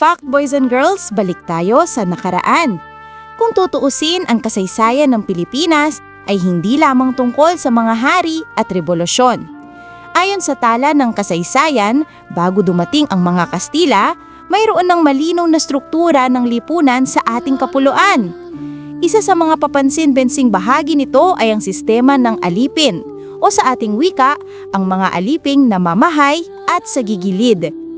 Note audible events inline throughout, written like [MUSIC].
Fact boys and girls, balik tayo sa nakaraan. Kung tutuusin ang kasaysayan ng Pilipinas ay hindi lamang tungkol sa mga hari at revolusyon. Ayon sa tala ng kasaysayan, bago dumating ang mga Kastila, mayroon ng malinaw na struktura ng lipunan sa ating kapuluan. Isa sa mga papansin-bensing bahagi nito ay ang sistema ng alipin o sa ating wika, ang mga aliping na mamahay at sagigilid.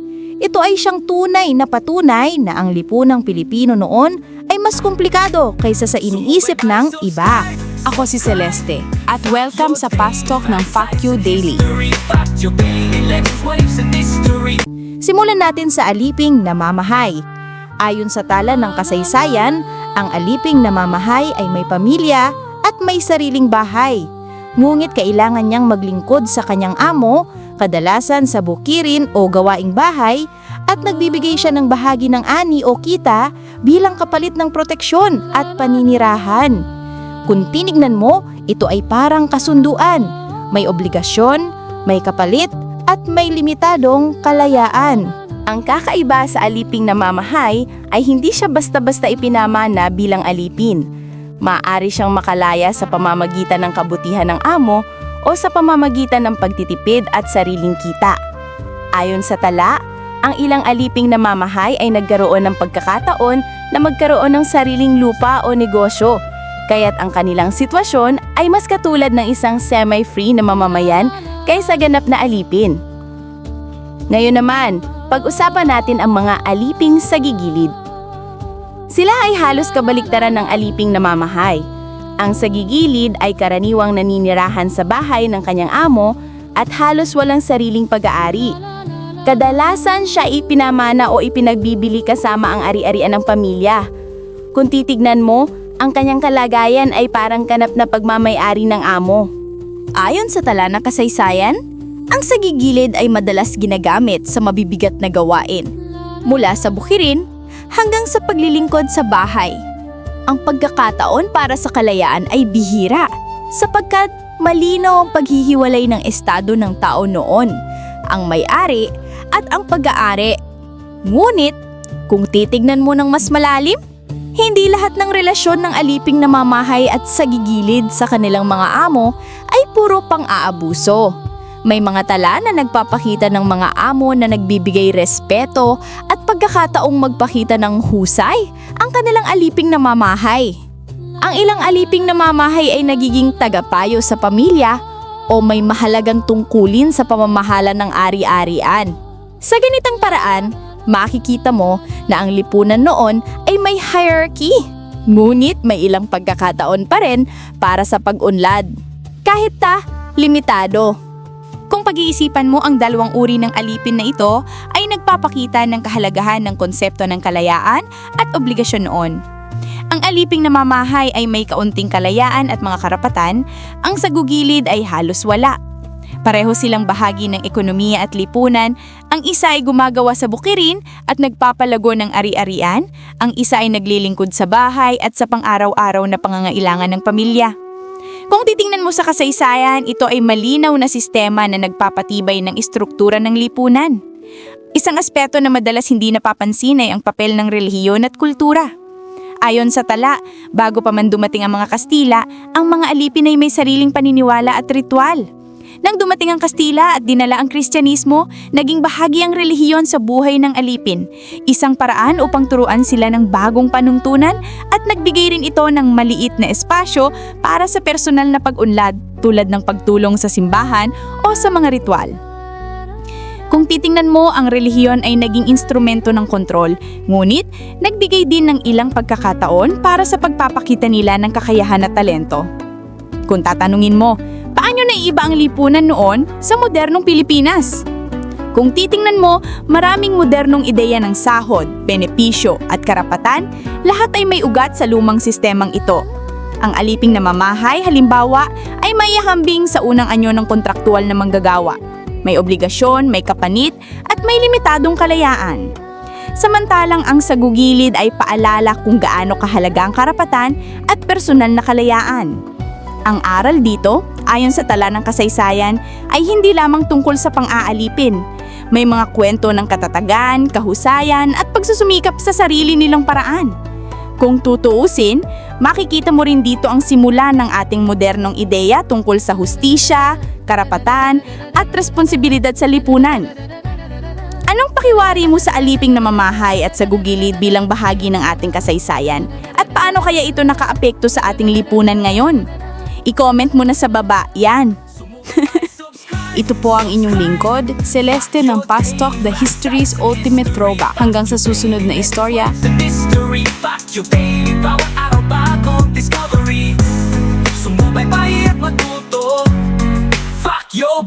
Ito ay siyang tunay na patunay na ang lipunang Pilipino noon ay mas komplikado kaysa sa iniisip ng iba. Ako si Celeste at welcome sa Fast Talk ng Fact You Daily. Simulan natin sa aliping namamahay. Ayon sa tala ng kasaysayan, ang aliping namamahay ay may pamilya at may sariling bahay. Ngunit kailangan niyang maglingkod sa kanyang amo, kadalasan sa bukirin o gawaing bahay, at nagbibigay siya ng bahagi ng ani o kita bilang kapalit ng proteksyon at paninirahan. Kung tinignan mo, ito ay parang kasunduan. May obligasyon, may kapalit, at may limitadong kalayaan. Ang kakaiba sa aliping na mamahay ay hindi siya basta-basta ipinamana bilang alipin. Maaari siyang makalaya sa pamamagitan ng kabutihan ng amo o sa pamamagitan ng pagtitipid at sariling kita. Ayon sa tala, ang ilang aliping na mamahay ay nagkaroon ng pagkakataon na magkaroon ng sariling lupa o negosyo, kaya't ang kanilang sitwasyon ay mas katulad ng isang semi-free na mamamayan kaysa ganap na alipin. Ngayon naman, pag-usapan natin ang mga aliping sa gigilid. Sila ay halos kabaliktaran ng aliping namamahay. Ang sagigilid ay karaniwang naninirahan sa bahay ng kanyang amo at halos walang sariling pag-aari. Kadalasan siya ipinamana o ipinagbibili kasama ang ari-arian ng pamilya. Kung titignan mo, ang kanyang kalagayan ay parang kanap na pagmamayari ng amo. Ayon sa tala ng kasaysayan, ang sagigilid ay madalas ginagamit sa mabibigat na gawain. Mula sa bukirin hanggang sa paglilingkod sa bahay. Ang pagkakataon para sa kalayaan ay bihira sapagkat malinaw ang paghihiwalay ng estado ng tao noon, ang may-ari at ang pag-aari. Ngunit, kung titignan mo ng mas malalim, hindi lahat ng relasyon ng aliping namamahay at sagigilid sa kanilang mga amo ay puro pang-aabuso. May mga tala na nagpapakita ng mga amo na nagbibigay respeto at pagkakataong magpakita ng husay ang kanilang aliping namamahay. Ang ilang aliping namamahay ay nagiging tagapayo sa pamilya o may mahalagang tungkulin sa pamamahala ng ari-arian. Sa ganitang paraan, makikita mo na ang lipunan noon ay may hierarchy. Ngunit may ilang pagkakataon pa rin para sa pag-unlad. Kahit ta, limitado. Kung pag-iisipan mo ang dalawang uri ng alipin na ito ay nagpapakita ng kahalagahan ng konsepto ng kalayaan at obligasyon noon. Ang aliping namamahay ay may kaunting kalayaan at mga karapatan, ang sagugilid ay halos wala. Pareho silang bahagi ng ekonomiya at lipunan, ang isa ay gumagawa sa bukirin at nagpapalago ng ari-arian, ang isa ay naglilingkod sa bahay at sa pang-araw-araw na pangangailangan ng pamilya. Kung titingnan mo sa kasaysayan, ito ay malinaw na sistema na nagpapatibay ng istruktura ng lipunan. Isang aspeto na madalas hindi napapansin ay ang papel ng relihiyon at kultura. Ayon sa tala, bago pa man dumating ang mga Kastila, ang mga alipin ay may sariling paniniwala at ritual. Nang dumating ang Kastila at dinala ang Kristyanismo, naging bahagi ang relihiyon sa buhay ng alipin. Isang paraan upang turuan sila ng bagong panuntunan at nagbigay rin ito ng maliit na espasyo para sa personal na pag-unlad tulad ng pagtulong sa simbahan o sa mga ritual. Kung titingnan mo, ang relihiyon ay naging instrumento ng kontrol, ngunit nagbigay din ng ilang pagkakataon para sa pagpapakita nila ng kakayahan at talento. Kung tatanungin mo, paano naiiba ang lipunan noon sa modernong Pilipinas? Kung titingnan mo, maraming modernong ideya ng sahod, benepisyo at karapatan, lahat ay may ugat sa lumang sistemang ito. Ang aliping na mamahay, halimbawa, ay mayahambing sa unang anyo ng kontraktual na manggagawa. May obligasyon, may kapanit, at may limitadong kalayaan. Samantalang ang sagugilid ay paalala kung gaano kahalaga ang karapatan at personal na kalayaan. Ang aral dito, ayon sa tala ng kasaysayan, ay hindi lamang tungkol sa pang-aalipin. May mga kwento ng katatagan, kahusayan at pagsusumikap sa sarili nilang paraan. Kung tutuusin, makikita mo rin dito ang simula ng ating modernong ideya tungkol sa hustisya, karapatan at responsibilidad sa lipunan. Anong pakiwari mo sa aliping na mamahay at sa gugilid bilang bahagi ng ating kasaysayan? At paano kaya ito nakaapekto sa ating lipunan ngayon? I-comment mo na sa baba, yan. [LAUGHS] ito po ang inyong lingkod, Celeste ng Pastok, The History's Ultimate Throwback. Hanggang sa susunod na istorya,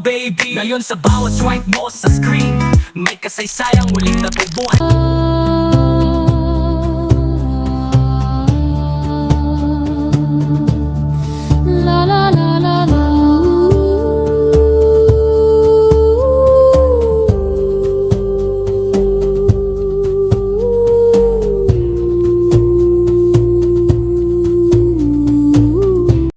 baby. Ngayon sa bawat swipe mo sa screen May kasaysayang muling natubuhan